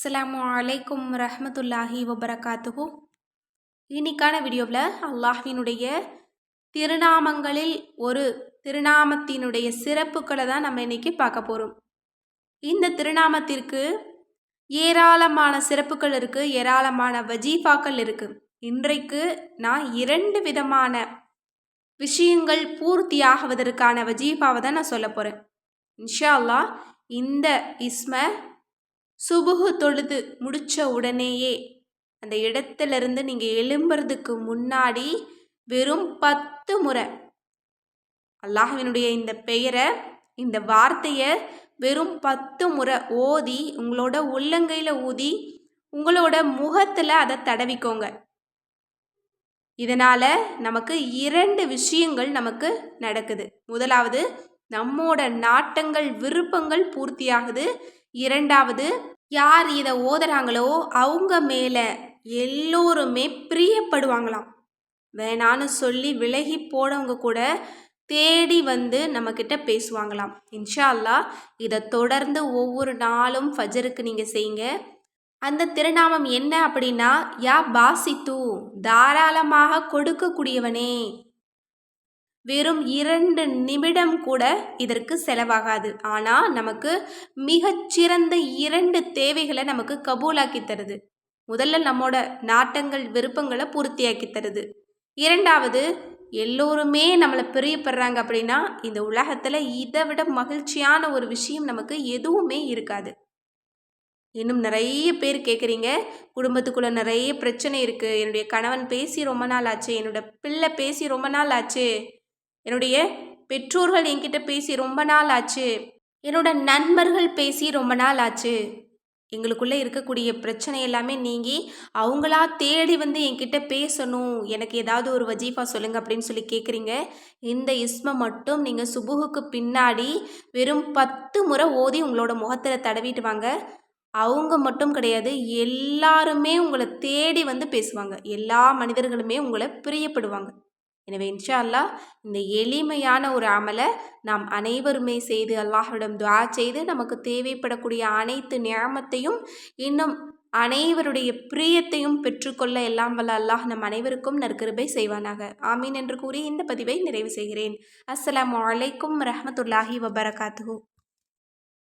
அஸ்லாம் அலைக்கும் ரஹமத்துல்லாஹி வபரகாத்துஹு. இன்னைக்கான வீடியோவில் அல்லாஹ்வினுடைய திருநாமங்களில் ஒரு திருநாமத்தினுடைய சிறப்புகளை தான் நம்ம இன்னைக்கு பார்க்க போகிறோம் இந்த திருநாமத்திற்கு ஏராளமான சிறப்புகள் இருக்குது ஏராளமான வஜீஃபாக்கள் இருக்குது இன்றைக்கு நான் இரண்டு விதமான விஷயங்கள் பூர்த்தியாகுவதற்கான வஜீஃபாவை தான் நான் சொல்ல போகிறேன் இன்ஷா அல்லாஹ் இந்த இஸ்ம சுபுகு தொழுது முடித்த உடனேயே அந்த இடத்துலேருந்து நீங்கள் எழும்புறதுக்கு முன்னாடி வெறும் பத்து முறை. அல்லாஹவினுடைய இந்த பெயரை இந்த வார்த்தையை வெறும் பத்து முறை ஓதி உங்களோட உள்ளங்கையில் ஊதி உங்களோட முகத்தில் அதை தடவிக்கோங்க. இதனால் நமக்கு இரண்டு விஷயங்கள் நமக்கு நடக்குது. முதலாவது நம்மோட நாட்டங்கள் விருப்பங்கள் பூர்த்தியாகுது. இரண்டாவது யார் இதை ஓதுறாங்களோ அவங்க மேலே எல்லோருமே பிரியப்படுவாங்களாம். வேணான்னு சொல்லி விலகி போனவங்க கூட தேடி வந்து நம்மக்கிட்ட பேசுவாங்களாம். இன்ஷா அல்லா இதை தொடர்ந்து ஒவ்வொரு நாளும் ஃபஜருக்கு நீங்கள் செய்யுங்க. அந்த திருநாமம் என்ன அப்படின்னா யா பாசித்து தாராளமாக கொடுக்கக்கூடியவனே. வெறும் இரண்டு நிமிடம் கூட இதற்கு செலவாகாது. ஆனால் நமக்கு மிகச்சிறந்த இரண்டு தேவைகளை நமக்கு கபூலாக்கி தருது. முதல்ல நம்மோட நாட்டங்கள் விருப்பங்களை பூர்த்தியாக்கி தருது. இரண்டாவது எல்லோருமே நம்மளை பிரியப்படுறாங்க அப்படின்னா இந்த உலகத்தில் இதை விட மகிழ்ச்சியான ஒரு விஷயம் நமக்கு எதுவுமே இருக்காது. இன்னும் நிறைய பேர் கேட்குறீங்க குடும்பத்துக்குள்ளே நிறைய பிரச்சனை இருக்குது என்னுடைய கணவன் பேசி ரொம்ப நாள் ஆச்சு என்னோட பிள்ளை பேசி ரொம்ப நாள் ஆச்சு. என்னுடைய பெற்றோர்கள் என்கிட்ட பேசி ரொம்ப நாள் ஆச்சு. என்னோட நண்பர்கள் பேசி ரொம்ப நாள் ஆச்சு. எங்களுக்குள்ளே இருக்கக்கூடிய பிரச்சனை எல்லாமே நீங்கி அவங்களா தேடி வந்து என்கிட்ட பேசணும் எனக்கு ஏதாவது ஒரு வஜீஃபா சொல்லுங்கள் அப்படின்னு சொல்லி கேட்குறீங்க இந்த இஸ்மை மட்டும் நீங்கள் சுபுகுக்கு பின்னாடி வெறும் பத்து முறை ஓதி உங்களோட முகத்தில் தடவிட்டு வாங்க. அவங்க மட்டும் கிடையாது எல்லாருமே உங்களை தேடி வந்து பேசுவாங்க. எல்லா மனிதர்களுமே உங்களை பிரியப்படுவாங்க. எனவே இன்ஷா அல்லாஹ் இந்த எளிமையான ஒரு அமலை நாம் அனைவருமே செய்து அல்லாஹ்விடம் துவா செய்து நமக்கு தேவைப்படக்கூடிய அனைத்து நியாமத்தையும் இன்னும் அனைவருடைய பிரியத்தையும் பெற்றுக்கொள்ள எல்லாம் வல்ல அல்லாஹ் நம் அனைவருக்கும் நற்கிருபை செய்வானாக. ஆமீன் என்று கூறி இந்த பதிவை நிறைவு செய்கிறேன். அஸ்லாம் வலைக்கும் ரஹமத்துல்லாஹி வபரகாத்து